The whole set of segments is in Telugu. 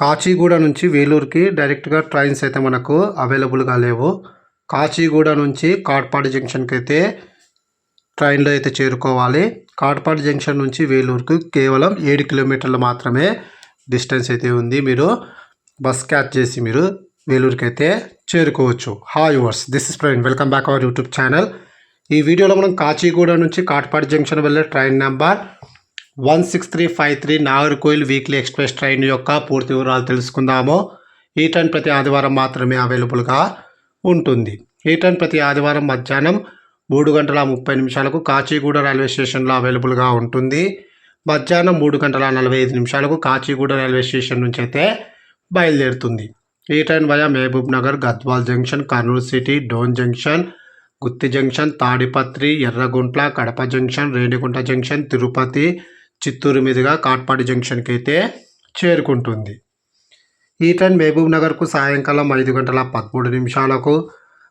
కాచిగూడ నుంచి వేలూరుకి డైరెక్ట్గా ట్రైన్స్ అయితే మనకు అవైలబుల్గా లేవు. కాచిగూడ నుంచి కాట్పాడి జంక్షన్కి అయితే ట్రైన్లో అయితే చేరుకోవాలి. కాట్పాడి జంక్షన్ నుంచి వేలూరుకు కేవలం ఏడు కిలోమీటర్లు మాత్రమే డిస్టెన్స్ అయితే ఉంది. మీరు బస్ క్యాచ్ చేసి మీరు వేలూరుకి అయితే చేరుకోవచ్చు. Hi viewers this is Praveen. Welcome back our YouTube channel. ఈ వీడియోలో మనం కాచిగూడ నుంచి కాట్పాడి జంక్షన్ వెళ్ళే train number one six three five three Nagercoil weekly express train యొక్క పూర్తి వివరాలు తెలుసుకుందాము. ఈ ట్రైన్ ప్రతి ఆదివారం మాత్రమే అవైలబుల్గా ఉంటుంది. ఈ ట్రైన్ ప్రతి ఆదివారం మధ్యాహ్నం మూడు గంటల ముప్పై నిమిషాలకు కాచిగూడ రైల్వే స్టేషన్లో అవైలబుల్గా ఉంటుంది. మధ్యాహ్నం మూడు గంటల నలభై ఐదు నిమిషాలకు కాచిగూడ రైల్వే స్టేషన్ నుంచి అయితే బయలుదేరుతుంది. ఈ train via Mahabubnagar Gadwal junction Kurnool city Dhone junction Gooty junction Tadipatri Yerraguntla Kadapa junction Renigunta junction Tirupati Chittoor మీదుగా కాట్పాడి జంక్షన్కి అయితే చేరుకుంటుంది. ఈ ట్రైన్ మహబూబ్ నగర్కు సాయంకాలం ఐదు గంటల పదమూడు నిమిషాలకు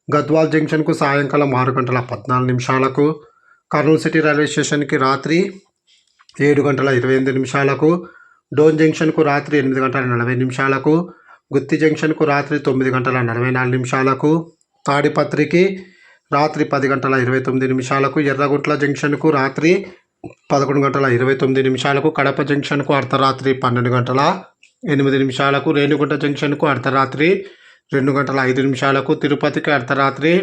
గద్వాల్ జంక్షన్కు సాయంకాలం ఆరు గంటల పద్నాలుగు నిమిషాలకు కర్నూలు సిటీ రైల్వే స్టేషన్కి రాత్రి ఏడు గంటల ఇరవై ఎనిమిది నిమిషాలకు డోన్ జంక్షన్కు రాత్రి ఎనిమిది గంటల నలభై నిమిషాలకు గుత్తి జంక్షన్కు రాత్రి తొమ్మిది గంటల నలభై నాలుగు నిమిషాలకు తాడిపత్రికి రాత్రి పది గంటల ఇరవై తొమ్మిది నిమిషాలకు ఎర్రగుంట్ల జంక్షన్కు రాత్రి పదకొండు గంటల ఇరవై తొమ్మిది నిమిషాలకు కడప జంక్షన్కు అర్ధరాత్రి పన్నెండు గంటల ఎనిమిది నిమిషాలకు రేణిగుంట జంక్షన్కు అర్ధరాత్రి రెండు గంటల ఐదు నిమిషాలకు తిరుపతికి అర్ధరాత్రి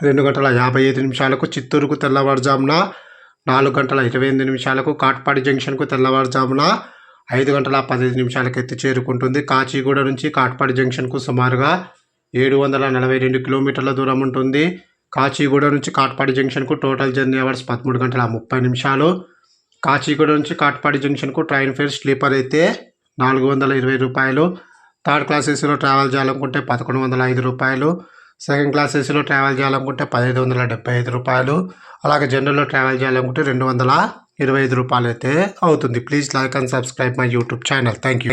రెండు గంటల యాభై ఐదు నిమిషాలకు చిత్తూరుకు తెల్లవారుజామున నాలుగు గంటల ఇరవై ఎనిమిది నిమిషాలకు కాట్పాడి జంక్షన్కు తెల్లవారుజామున ఐదు గంటల పదిహేను నిమిషాలకు ఎత్తి చేరుకుంటుంది. కాచిగూడ నుంచి కాట్పాడి జంక్షన్కు సుమారుగా ఏడు వందల నలభై రెండు కిలోమీటర్ల దూరం ఉంటుంది. కాచిగూడ నుంచి కాట్పాడి జంక్షన్కు టోటల్ జర్నీ అవర్స్ పదమూడు గంటల ముప్పై నిమిషాలు. కాచిగూడ నుంచి కాట్పాడి జంక్షన్కు ట్రైన్ ఫేర్ స్లీపర్ అయితే నాలుగు వందల ఇరవై రూపాయలు. థర్డ్ క్లాస్ ఏసీలో ట్రావెల్ చేయాలనుకుంటే పదకొండు వందల ఐదు రూపాయలు. సెకండ్ క్లాస్ ఏసీలో ట్రావెల్ చేయాలనుకుంటే పదహైదు వందల డెబ్బై ఐదు రూపాయలు. అలాగే జనరల్లో ట్రావెల్ చేయాలనుకుంటే రెండు వందల ఇరవై ఐదు రూపాయలు అయితే అవుతుంది. Please like and subscribe my YouTube channel. Thank you